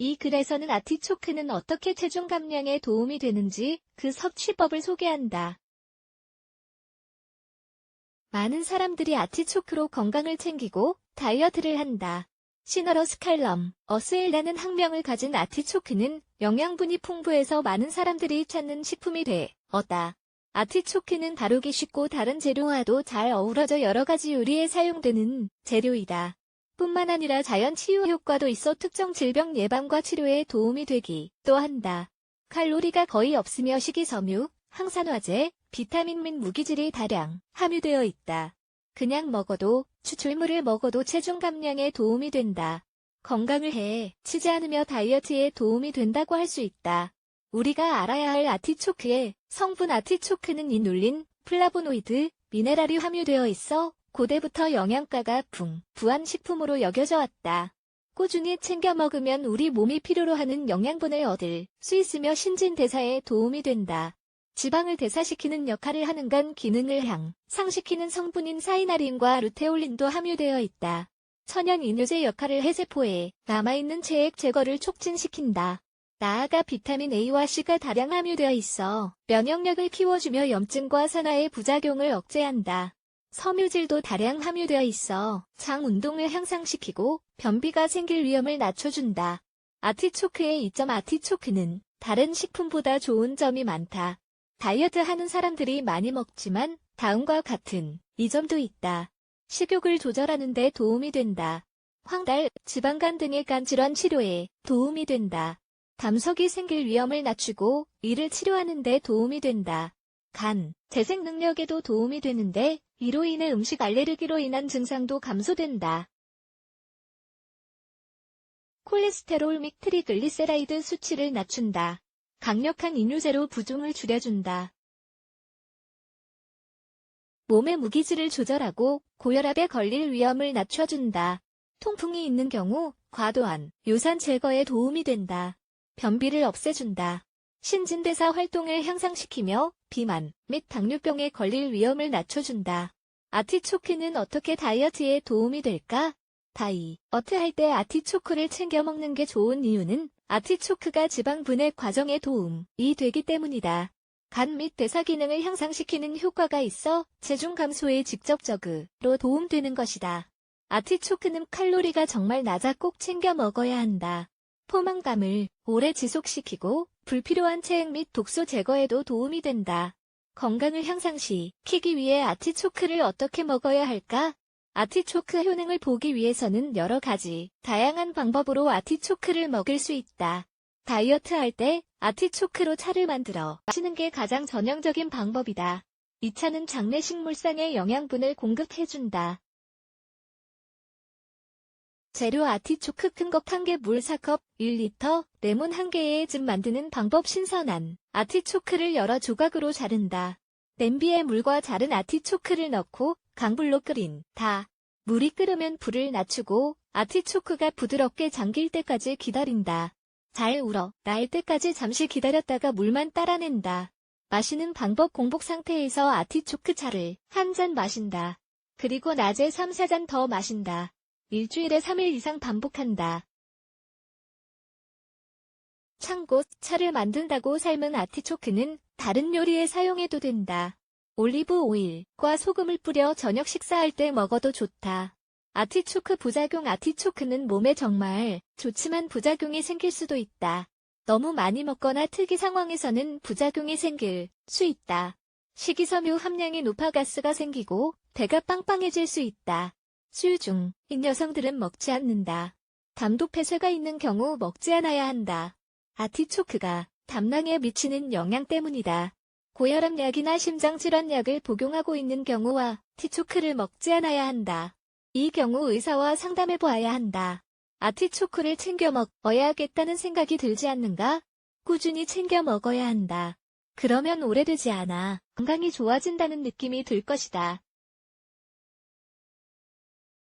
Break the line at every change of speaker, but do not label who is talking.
이 글에서는 아티초크는 어떻게 체중 감량에 도움이 되는지 그 섭취법을 소개한다. 많은 사람들이 아티초크로 건강을 챙기고 다이어트를 한다. 시너러 스 칼럼, 어스엘라는 학명을 가진 아티초크는 영양분이 풍부해서 많은 사람들이 찾는 식품이 돼 얻다. 아티초크는 다루기 쉽고 다른 재료와도 잘 어우러져 여러 가지 요리에 사용되는 재료이다. 뿐만 아니라 자연 치유 효과도 있어 특정 질병 예방과 치료에 도움이 되기도 한다. 칼로리가 거의 없으며 식이섬유, 항산화제, 비타민 및 무기질이 다량 함유되어 있다. 그냥 먹어도 추출물을 먹어도 체중 감량에 도움이 된다. 건강을 해 치지 않으며 다이어트에 도움이 된다고 할 수 있다. 우리가 알아야 할 아티초크의 성분 아티초크는 이눌린, 플라보노이드, 미네랄이 함유되어 있어 고대부터 영양가가 풍부한 식품으로 여겨져 왔다. 꾸준히 챙겨 먹으면 우리 몸이 필요로 하는 영양분을 얻을 수 있으며 신진대사에 도움이 된다. 지방을 대사시키는 역할을 하는 간 기능을 향상시키는 성분인 사이나린과 루테올린도 함유되어 있다. 천연 이뇨제 역할을 해 세포에 남아있는 체액 제거를 촉진시킨다. 나아가 비타민 A와 C가 다량 함유되어 있어 면역력을 키워주며 염증과 산화의 부작용을 억제한다. 섬유질도 다량 함유되어 있어 장 운동을 향상시키고 변비가 생길 위험을 낮춰준다. 아티초크의 이점 아티초크는 다른 식품보다 좋은 점이 많다. 다이어트 하는 사람들이 많이 먹지만 다음과 같은 이 점도 있다. 식욕을 조절하는 데 도움이 된다. 황달, 지방간 등의 간 질환 치료에 도움이 된다. 담석이 생길 위험을 낮추고 이를 치료하는 데 도움이 된다. 간, 재생 능력에도 도움이 되는데 이로 인해 음식 알레르기로 인한 증상도 감소된다. 콜레스테롤 및 트리글리세라이드 수치를 낮춘다. 강력한 이뇨제로 부종을 줄여준다. 몸의 무기질을 조절하고 고혈압에 걸릴 위험을 낮춰준다. 통풍이 있는 경우 과도한 요산 제거에 도움이 된다. 변비를 없애준다. 신진대사 활동을 향상시키며 비만 및 당뇨병에 걸릴 위험을 낮춰준다. 아티초크는 어떻게 다이어트에 도움이 될까? 다이어트 할 때 아티초크를 챙겨 먹는 게 좋은 이유는 아티초크가 지방 분해 과정에 도움이 되기 때문이다. 간 및 대사 기능을 향상시키는 효과가 있어 체중 감소에 직접적으로 도움되는 것이다. 아티초크는 칼로리가 정말 낮아 꼭 챙겨 먹어야 한다. 포만감을 오래 지속시키고 불필요한 체액 및 독소 제거에도 도움이 된다. 건강을 향상시 키기 위해 아티초크를 어떻게 먹어야 할까? 아티초크 효능을 보기 위해서는 여러 가지 다양한 방법으로 아티초크를 먹을 수 있다. 다이어트 할 때 아티초크로 차를 만들어 마시는 게 가장 전형적인 방법이다. 이 차는 장내 식물상의 영양분을 공급해준다. 재료 아티초크 큰것 1개 물 4컵 1리터 레몬 1개의 즙 만드는 방법 신선한 아티초크를 여러 조각으로 자른다. 냄비에 물과 자른 아티초크를 넣고 강불로 끓인 다. 물이 끓으면 불을 낮추고 아티초크가 부드럽게 잠길 때까지 기다린다. 잘 울어 날 때까지 잠시 기다렸다가 물만 따라낸다. 마시는 방법 공복 상태에서 아티초크 차를 한 잔 마신다. 그리고 낮에 3, 4잔 더 마신다. 일주일에 3일 이상 반복한다. 참고 차를 만든다고 삶은 아티초크는 다른 요리에 사용해도 된다. 올리브 오일과 소금을 뿌려 저녁 식사할 때 먹어도 좋다. 아티초크 부작용 아티초크는 몸에 정말 좋지만 부작용이 생길 수도 있다. 너무 많이 먹거나 특이 상황에서는 부작용이 생길 수 있다. 식이섬유 함량이 높아 가스가 생기고 배가 빵빵해질 수 있다. 수유 중인 여성들은 먹지 않는다. 담도 폐쇄가 있는 경우 먹지 않아야 한다. 아티초크가 담낭에 미치는 영향 때문이다. 고혈압약이나 심장질환약을 복용하고 있는 경우와 티초크를 먹지 않아야 한다. 이 경우 의사와 상담해 보아야 한다. 아티초크를 챙겨 먹어야겠다는 생각이 들지 않는가? 꾸준히 챙겨 먹어야 한다. 그러면 오래되지 않아 건강이 좋아진다는 느낌이 들 것이다.